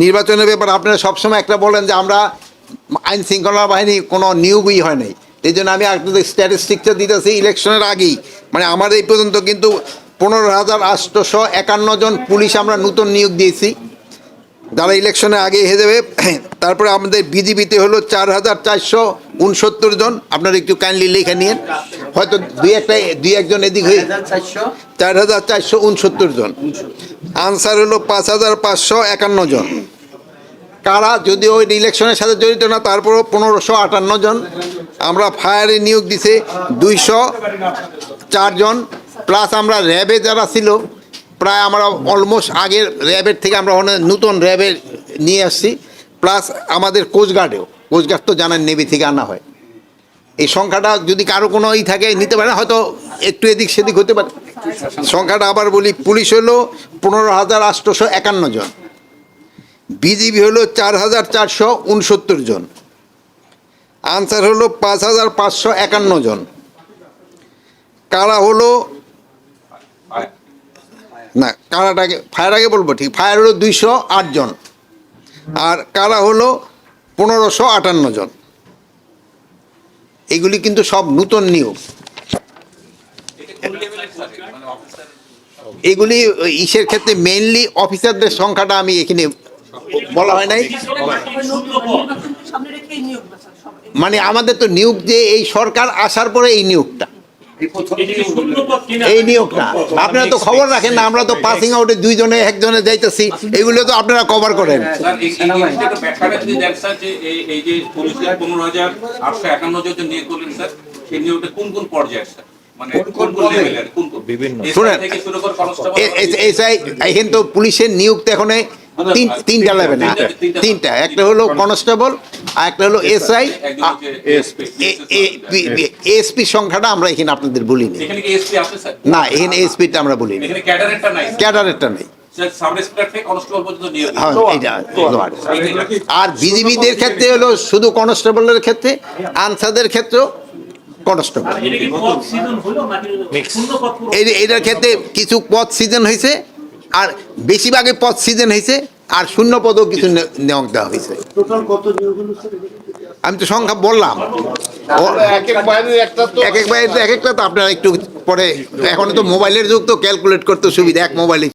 নির্বাচনের ব্যাপার আপনারা সবসময় একটা বলেন যে আমরা আইন শৃঙ্খলা বাহিনী কোনো নিয়োগই হয় নাই। এই জন্য আমি আপনাদের স্ট্যাটিস্টিকটা দিতেছি ইলেকশনের আগেই। মানে আমাদের এই পর্যন্ত কিন্তু পনেরো হাজার আটশোশো একান্ন জন পুলিশ আমরা নতুন নিয়োগ দিয়েছি। যারা ইলেকশনের আগে হয়ে যাবে, তারপরে আমাদের বিজিবিতে হলো চার হাজার চারশো উনসত্তর জন আপনারা একটু কাইন্ডলি লেখা নিন হয়তো দুই একটা দুই একজন এদিক হয়ে চার হাজার চারশো উনসত্তর জন। আনসার হলো পাঁচ হাজার পাঁচশো একান্ন জন। কারা যদি ওই ইলেকশনের সাথে জড়িত না তারপরও পনেরোশো আটান্ন জন। আমরা ফায়ারে নিয়োগ দিছে দুইশো চারজন প্লাস আমরা র্যাবে যারা ছিল প্রায় আমরা অলমোস্ট আগের র্যাবের থেকে আমরা অনেক নতুন র্যাবে নিয়ে আসছি। প্লাস আমাদের কোস্টগার্ডেও কোস্টগার্ড তো জানেন নেভি থেকে আনা হয়। এই সংখ্যাটা যদি কারও কোনো ই থাকে, নিতে পারে হয়তো একটু এদিক সেদিক হতে পারে। সংখ্যাটা আবার বলি, পুলিশ হলো পনেরো হাজার আটশোশো একান্ন জন। বিজিবি হলো চার হাজার চারশো উনসত্তর জন। আনসার হলো পাঁচ হাজার পাঁচশো একান্ন জন। কারা হলো, না, কারাটাকে ফায়ার আগে বলব ঠিক, ফায়ার হলো দুইশো আট জন। আর কারা হলো পনেরোশো আটান্ন জন। এগুলি কিন্তু সব নূতন নিয়োগ। এগুলি ইসের ক্ষেত্রে মেইনলি অফিসারদের সংখ্যাটা আমি এখানে বলা হয় নাই। মানে আমাদের তো নিয়োগ যে এই সরকার আসার পরে এই নিয়োগটা। এই নিয়োগটা। আপনারা তো খবর রাখেন না আমরা তো পাসিং আউটে দুইজনে একজনে যাইতেছি। এগুলো তো আপনারা কভার করেন। স্যার, এই- এই জিনিসটা একটু ব্যাখ্যাটা যদি দেন, স্যার, যে এই- এই যে পুলিশের 15,851 জন নিয়োগ করলেন, স্যার, সেই নিয়োগটা কোন কোন পর্যায়ের, স্যার? মানে কোন কোন লেভেলের, কোন কোন? SI শুনেন। থেকে শুরু করে constable এ- এ- এসআই এখানে তো পুলিশের নিয়োগ তো এখন তিন তিনটা লেভেল তিনটা- তিনটা। একটা হলো কনস্টেবল আর একটা হলো এসআই এসপি সংখ্যাটা আমরা এখানে আপনাদের বলিনি। না এখানে এসপিটা আমরা বলিনি। এখানে ক্যাডারেরটা নাই, স্যার। ক্যাডারেরটা নেই। স্যার, সাব ইন্সপেক্টর থেকে কনস্টেবল পর্যন্ত নিয়োগ হ্যাঁ। আর বিজিবিদের ক্ষেত্রে হলো শুধু কনস্টেবলের ক্ষেত্রে আনসারদের ক্ষেত্রেও কনস্টেবল এটার ক্ষেত্রে কিছু পদ সিজন হয়েছে আর বেশিরভাগই পদ সিজন হয়েছে আর শূন্য পদও কিছু নেওয়া নিয়োগ দেওয়া হয়েছে। আমি তো সংখ্যা বললাম। এক এক তো এক এক বাইরে এক একটা তো আপনারা একটু পরে এখন তো মোবাইলের যুগ তো ক্যালকুলেট করতে সুবিধা এক মোবাইলে